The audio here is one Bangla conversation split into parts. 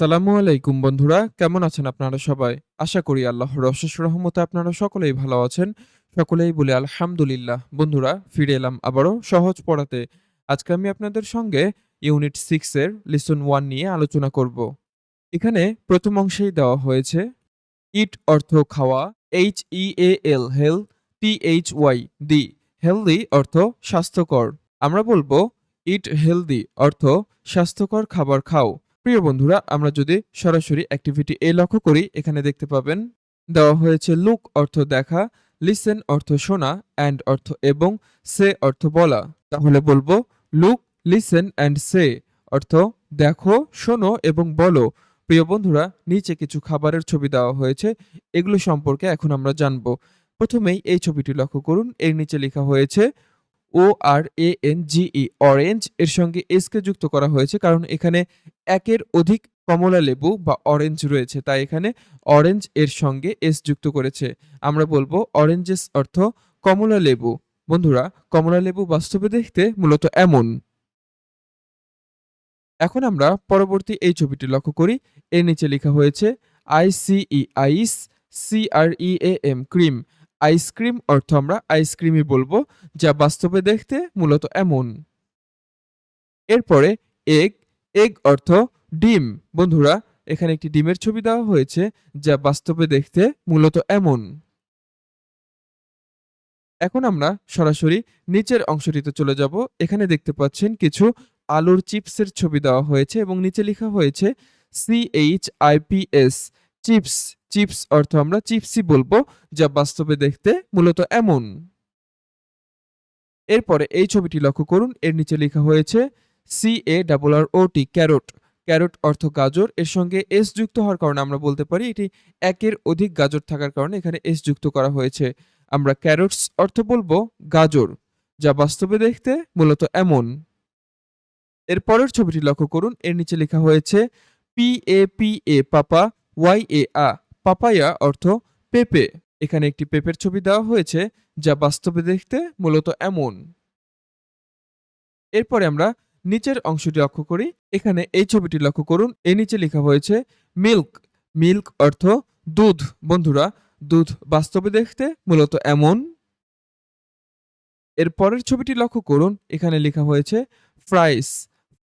আসসালামু আলাইকুম বন্ধুরা, কেমন আছেন আপনারা সবাই? আশা করি আল্লাহর অশেষ রহমতে আপনারা সকলেই ভালো আছেন। সকলেই বলে আলহামদুলিল্লাহ। বন্ধুরা, ফিরে এলাম আবারও সহজ পড়াতে। আজকে আমি আপনাদের সঙ্গে ইউনিট সিক্স এর লিসন ওয়ান নিয়ে আলোচনা করব। এখানে প্রথম অংশেই দেওয়া হয়েছে, ইট অর্থ খাওয়া H E A L heal T H Y thy healthy অর্থ স্বাস্থ্যকর। আমরা বলব, ইট হেলদি অর্থ স্বাস্থ্যকর খাবার খাও। প্রিয় বন্ধুরা, আমরা যদি সরাসরি অ্যাক্টিভিটি এ লক্ষ্য করি, এখানে দেখতে পাবেন, দেওয়া হয়েছে লুক অর্থ দেখা লিসেন অর্থ শোনা অ্যান্ড অর্থ এবং সে অর্থ বলা। তাহলে বলব লুক লিসেন অ্যান্ড সে অর্থ দেখো, শোনো এবং বলো। প্রিয় বন্ধুরা, নিচে কিছু খাবারের ছবি দেওয়া হয়েছে, এগুলো সম্পর্কে এখন আমরা জানব। প্রথমেই এই ছবিটি লক্ষ্য করুন, এর নিচে লেখা হয়েছে O R A N G E orange এর সঙ্গে এস কে যুক্ত করা হয়েছে কারণ এখানে একের অধিক কমলা লেবু বা অরেঞ্জ রয়েছে, তাই এখানে অরেঞ্জ এর সঙ্গে এস যুক্ত করেছে। আমরা বলব অরেঞ্জেস অর্থ কমলা লেবু। বন্ধুরা, কমলা লেবু বাস্তবে দেখতে মূলত এমন। এখন আমরা পরবর্তী এই ছবিটি লক্ষ্য করি। এর নিচে লেখা হয়েছে I C E ice C R E A M cream ice cream অর্থ আমরা আইসক্রিমই বলব, যা বাস্তবে দেখতে মূলত এমন। এরপরে এগ এগ অর্থ ডিম। বন্ধুরা, এখানে একটি ডিমের ছবি দেওয়া হয়েছে, যা বাস্তবে দেখতে মূলত এমন। এখন আমরা সরাসরি নিচের অংশটিতে চলে যাব। এখানে দেখতে পাচ্ছেন কিছু আলুর চিপসের ছবি দেওয়া হয়েছে এবং নিচে লেখা হয়েছে C H I P S chips chips অর্থ আমরা চিপসই বলব, যা বাস্তবে দেখতে মূলত এমন। এরপরে এই ছবিটি লক্ষ্য করুন, এর নিচে লেখা হয়েছে C A double R O T carrot. Carrot অর্থ গাজর, এর সঙ্গে এস যুক্ত হওয়ার কারণে আমরা বলতে পারি এটি একের অধিক গাজর থাকার কারণে এখানে এস যুক্ত করা হয়েছে। আমরা ক্যারটস অর্থ বলব গাজর, যা বাস্তবে দেখতে মূলত এমন। এর পরের ছবিটি লক্ষ্য করুন, এর নিচে লেখা হয়েছে P A P A papa. Y A a papaya অর্থ পেঁপে। এখানে একটি পেঁপের ছবি দেওয়া হয়েছে, যা বাস্তবে দেখতে মূলত এমন। এরপরে আমরা নিচের অংশটি লক্ষ্য করি। এখানে এই ছবিটি লক্ষ্য করুন, এর নিচে লেখা হয়েছে, মিল্ক। মিল্ক অর্থ দুধ। বন্ধুরা, দুধ বাস্তবে দেখতে মূলত এমন। এর পরের ছবিটি লক্ষ্য করুন, এখানে লেখা হয়েছে, ফ্রাইস।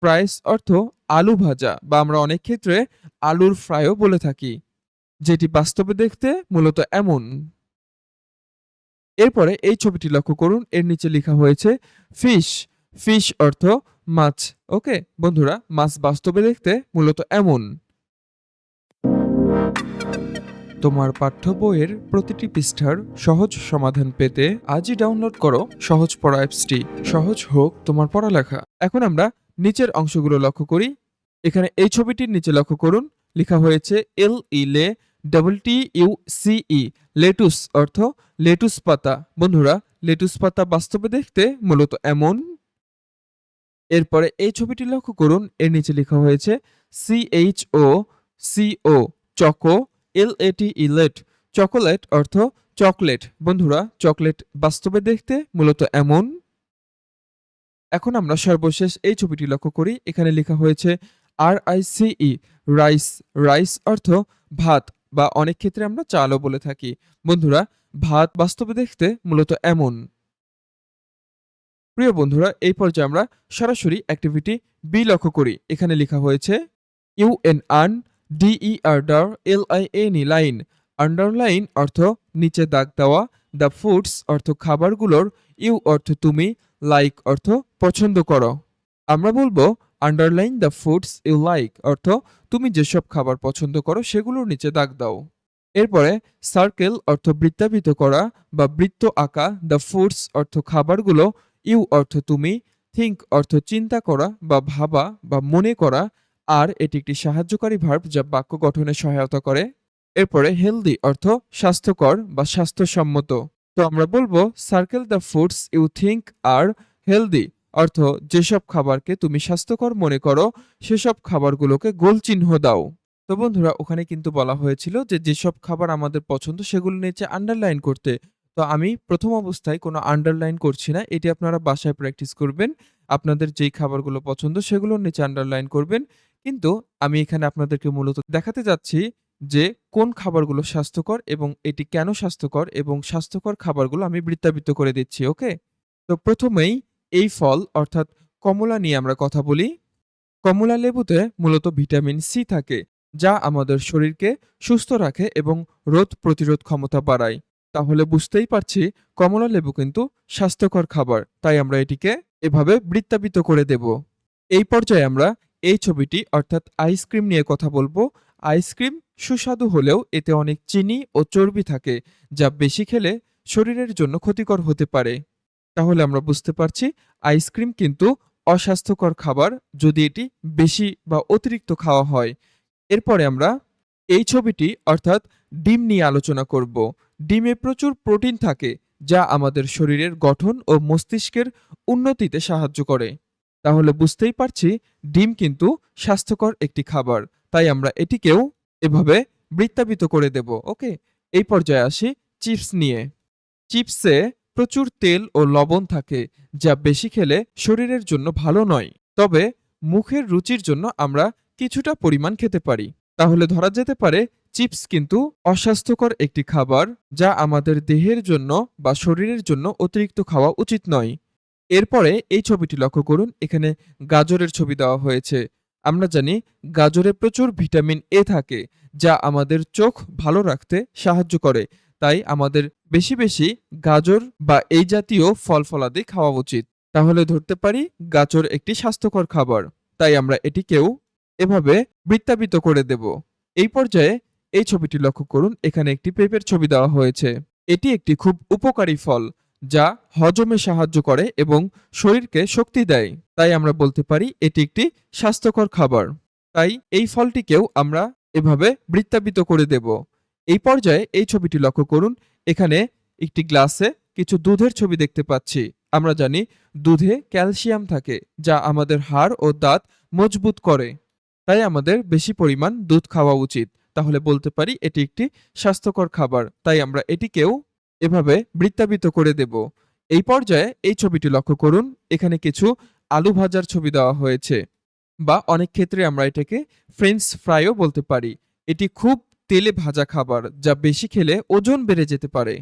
ফ্রাইস অর্থ আলু ভাজা, বা আমরা অনেক ক্ষেত্রে আলুর ফ্রাইও বলে থাকি, যেটি বাস্তবে দেখতে মূলত এমন। এরপরে এই ছবিটি লক্ষ্য করুন, এর নিচে লেখা হয়েছে, ফিশ। ফিশ অর্থ মাছ। ওকে, বন্ধুরা, মাছ বাস্তবে দেখতে মূলত এমন। তোমার পাঠ্য বইয়ের প্রতিটি পৃষ্ঠার সহজ সমাধান পেতে আজই ডাউনলোড করো সহজ পড়া অ্যাপসটি। সহজ হোক তোমার পড়ালেখা। এখন আমরা নিচের অংশগুলো লক্ষ্য করি। এখানে এই ছবিটির নিচে লক্ষ্য করুন লেখা হয়েছে L E let double T U C E lettuce অর্থ লেটুস পাতা। বন্ধুরা, লেটুস পাতা বাস্তবে দেখতে মূলত এমন। এরপরে এই ছবিটি লক্ষ্য করুন, এর নিচে লেখা হয়েছে C H O, C O, choco, L A T E late chocolate অর্থ চকলেট। বন্ধুরা, চকলেট বাস্তবে দেখতে মূলত এমন। এখন আমরা সর্বশেষ এই ছবিটি লক্ষ্য করি, এখানে লেখা হয়েছে R I C E rice rice অর্থ ভাত বা অনেক ক্ষেত্রে আমরা চালও বলে থাকি। বন্ধুরা, ভাত বাস্তবে দেখতে মূলত এমন। প্রিয় বন্ধুরা, এই পর্যায়ে আমরা সরাসরি অ্যাক্টিভিটি বি লক্ষ্য করি। এখানে লেখা হয়েছে U N un D E under L I N E line underline অর্থ নিচে দাগ দেওয়া দ্য ফুডস অর্থ খাবারগুলোর ইউ অর্থ তুমি লাইক অর্থ পছন্দ করো। আমরা বলব underline the foods you like অর্থ, তুমি যেসব খাবার পছন্দ করো সেগুলোর নিচে দাগ দাও। এরপরে সার্কেল অর্থ বৃত্তাবৃত করা বা বৃত্ত আঁকা দ্য ফুডস অর্থ খাবারগুলো ইউ অর্থ তুমি থিঙ্ক অর্থ চিন্তা করা বা ভাবা বা মনে করা, আর এটি একটি সাহায্যকারী ভার্ব যা বাক্য গঠনে সহায়তা করে। এরপরে হেলদি অর্থ স্বাস্থ্যকর বা স্বাস্থ্যসম্মত। তো আমরা বলব circle the foods you think are healthy অর্থ, যেসব খাবারকে তুমি স্বাস্থ্যকর মনে করো, সেসব খাবারগুলোকে গোল চিহ্ন দাও। তো বন্ধুরা, ওখানে কিন্তু বলা হয়েছিল যে, যেসব খাবার আমাদের পছন্দ, সেগুলো নিচে আন্ডারলাইন করতে। তো আমি প্রথম অবস্থায় কোনো আন্ডারলাইন করছি না, এটি আপনারা বাসায় প্র্যাকটিস করবেন। আপনাদের যেই খাবারগুলো পছন্দ সেগুলোর নিচে আন্ডারলাইন করবেন। কিন্তু আমি এখানে আপনাদেরকে মূলত দেখাতে যাচ্ছি যে, কোন খাবারগুলো স্বাস্থ্যকর এবং এটি কেন স্বাস্থ্যকর এবং স্বাস্থ্যকর খাবারগুলো আমি বৃত্তাবৃত্ত করে দিচ্ছি, ওকে? তো প্রথমেই এই ফল, অর্থাৎ কমলা নিয়ে আমরা কথা বলি। কমলা লেবুতে মূলত ভিটামিন সি থাকে, যা আমাদের শরীরকে সুস্থ রাখে এবং রোগ প্রতিরোধ ক্ষমতা বাড়ায়। তাহলে বুঝতেই পারছি, কমলা লেবু কিন্তু স্বাস্থ্যকর খাবার, তাই আমরা এটিকে এভাবে বৃত্তাবৃত্ত করে দেব। এই পর্যায়ে আমরা এই ছবিটি, অর্থাৎ আইসক্রিম নিয়ে কথা বলব। আইসক্রিম সুস্বাদু হলেও এতে অনেক চিনি ও চর্বি থাকে, যা বেশি খেলে শরীরের জন্য ক্ষতিকর হতে পারে। তাহলে আমরা বুঝতে পারছি আইসক্রিম কিন্তু অস্বাস্থ্যকর খাবার যদি এটি বেশি বা অতিরিক্ত খাওয়া হয়। এরপরে আমরা এই ছবিটি অর্থাৎ ডিম নিয়ে আলোচনা করব। ডিমে প্রচুর প্রোটিন থাকে যা আমাদের শরীরের গঠন ও মস্তিষ্কের উন্নতিতে সাহায্য করে। তাহলে বুঝতেই পারছি ডিম কিন্তু স্বাস্থ্যকর একটি খাবার, তাই আমরা এটিকেও এভাবে বৃত্তাবিত করে দেব, ওকে? এই পর্যায়ে আসি চিপস নিয়ে। চিপসে প্রচুর তেল ও লবণ থাকে, যা বেশি খেলে শরীরের জন্য ভালো নয়। তবে মুখের রুচির জন্য আমরা কিছুটা পরিমাণ খেতে পারি। তাহলে ধরা যেতে পারে, চিপস কিন্তু অস্বাস্থ্যকর একটি খাবার যা আমাদের দেহের জন্য বা শরীরের জন্য অতিরিক্ত খাওয়া উচিত নয়। এরপরে এই ছবিটি লক্ষ্য করুন, এখানে গাজরের ছবি দেওয়া হয়েছে। আমরা জানি, গাজরে প্রচুর ভিটামিন এ থাকে, যা আমাদের চোখ ভালো রাখতে সাহায্য করে। তাই আমাদের বেশি বেশি গাজর বা এই জাতীয় ফল ফলাদি খাওয়া উচিত। তাহলে ধরতে পারি গাজর একটি স্বাস্থ্যকর খাবার। তাই আমরা এটিকেও এভাবে বৃত্তাবিত করে দেব। এই পর্যায়ে এই ছবিটি লক্ষ্য করুন, এখানে একটি পেঁপের ছবি দেওয়া হয়েছে। এটি একটি খুব উপকারী ফল, যা হজমে সাহায্য করে এবং শরীরকে শক্তি দেয়। তাই আমরা বলতে পারি এটি একটি স্বাস্থ্যকর খাবার। তাই এই ফলটিকেও আমরা এভাবে বৃত্তাবিত করে দেব। এই পর্যায়ে এই ছবিটি লক্ষ্য করুন। এখানে একটি গ্লাসে কিছু দুধের ছবি দেখতে পাচ্ছি। আমরা জানি দুধে ক্যালসিয়াম থাকে, যা আমাদের হাড় ও দাঁত মজবুত করে। তাই আমাদের বেশি পরিমাণ দুধ খাওয়া উচিত। তাহলে বলতে পারি এটি একটি স্বাস্থ্যকর খাবার। তাই আমরা এটিকেও এভাবে বৃত্তাবিত করে দেব। এই পর্যায়ে এই ছবিটি লক্ষ্য করুন। এখানে কিছু আলু ভাজার ছবি দেওয়া হয়েছে। বা অনেক ক্ষেত্রে আমরা এটাকে ফ্রেঞ্চ ফ্রাইও বলতে পারি। এটি খুব তেলে ভাজা খাবার যা বেশি খেলে ওজন বেড়ে যেতে পারে।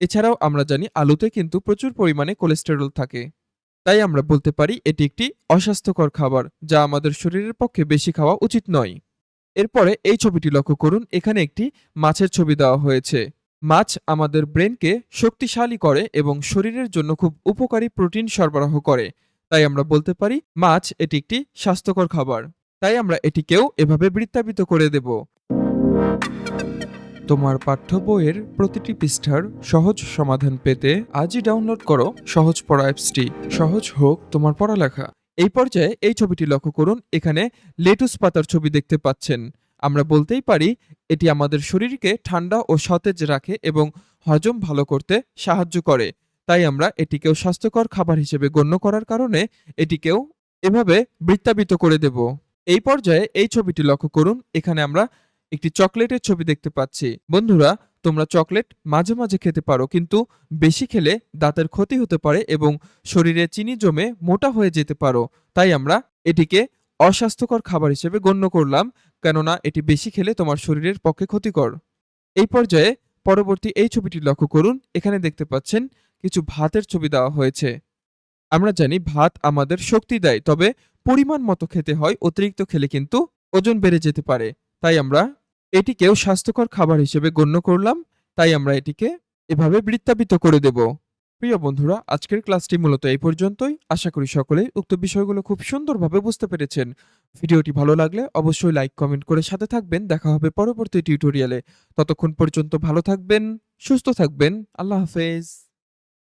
এছাড়াও আমরা জানি আলুতে কিন্তু প্রচুর পরিমাণে কোলেস্টেরল থাকে। তাই আমরা বলতে পারি এটি একটি অস্বাস্থ্যকর খাবার যা আমাদের শরীরের পক্ষে বেশি খাওয়া উচিত নয়। এরপরে এই ছবিটি লক্ষ্য করুন, এখানে একটি মাছের ছবি দেওয়া হয়েছে। মাছ আমাদের ব্রেনকে শক্তিশালী করে এবং শরীরের জন্য খুব উপকারী প্রোটিন সরবরাহ করে। তাই আমরা বলতে পারি মাছ এটি একটি স্বাস্থ্যকর খাবার। তাই আমরা এটিকেও এভাবে বৃত্তাবিত করে দেব। তোমার পাঠ্য বইয়ের প্রতিটি পৃষ্ঠার সহজ সমাধান পেতে আজই ডাউনলোড করো সহজ পড়া অ্যাপসটি। সহজ হোক তোমার পড়ালেখা। এই পর্যায়ে এই ছবিটি লক্ষ্য করুন, এখানে লেটুস পাতার ছবি দেখতে পাচ্ছেন। আমরা বলতেই পারি, এটি আমাদের শরীরকে ঠান্ডা ও সতেজ রাখে এবং হজম ভালো করতে সাহায্য করে। তাই আমরা এটিকেও স্বাস্থ্যকর খাবার হিসেবে গণ্য করার কারণে এটিকেও এভাবে বৃত্তাবিত করে দেব। এই পর্যায়ে এই ছবিটি লক্ষ্য করুন, এখানে আমরা একটি চকলেটের ছবি দেখতে পাচ্ছি। বন্ধুরা, তোমরা চকলেট মাঝে মাঝে খেতে পারো, কিন্তু বেশি খেলে দাঁতের ক্ষতি হতে পারে এবং শরীরে চিনি জমে মোটা হয়ে যেতে পারো। তাই আমরা এটিকে অস্বাস্থ্যকর খাবার হিসেবে গণ্য করলাম, কেননা এটি বেশি খেলে তোমার শরীরের পক্ষে ক্ষতিকর। এই পর্যায়ে পরবর্তী এই ছবিটি লক্ষ্য করুন। এখানে দেখতে পাচ্ছেন কিছু ভাতের ছবি দেওয়া হয়েছে। আমরা জানি ভাত আমাদের শক্তি দেয়, তবে পরিমাণ মতো খেতে হয়, অতিরিক্ত খেলে কিন্তু ওজন বেড়ে যেতে পারে। তাই আমরা এটিকেও স্বাস্থ্যকর খাবার হিসেবে গণ্য করলাম, তাই আমরা এটিকে এভাবে বৃত্তাবিত করে দেব। প্রিয় বন্ধুরা, আজকের ক্লাসটি মূলত এই পর্যন্তই। আশা করি সকলেই উক্ত বিষয়গুলো খুব সুন্দরভাবে বুঝতে পেরেছেন। ভিডিওটি ভালো লাগলে অবশ্যই লাইক, কমেন্ট করে সাথে থাকবেন। দেখা হবে পরবর্তী টিউটোরিয়ালে। ততক্ষণ পর্যন্ত ভালো থাকবেন, সুস্থ থাকবেন। আল্লাহ হাফেজ।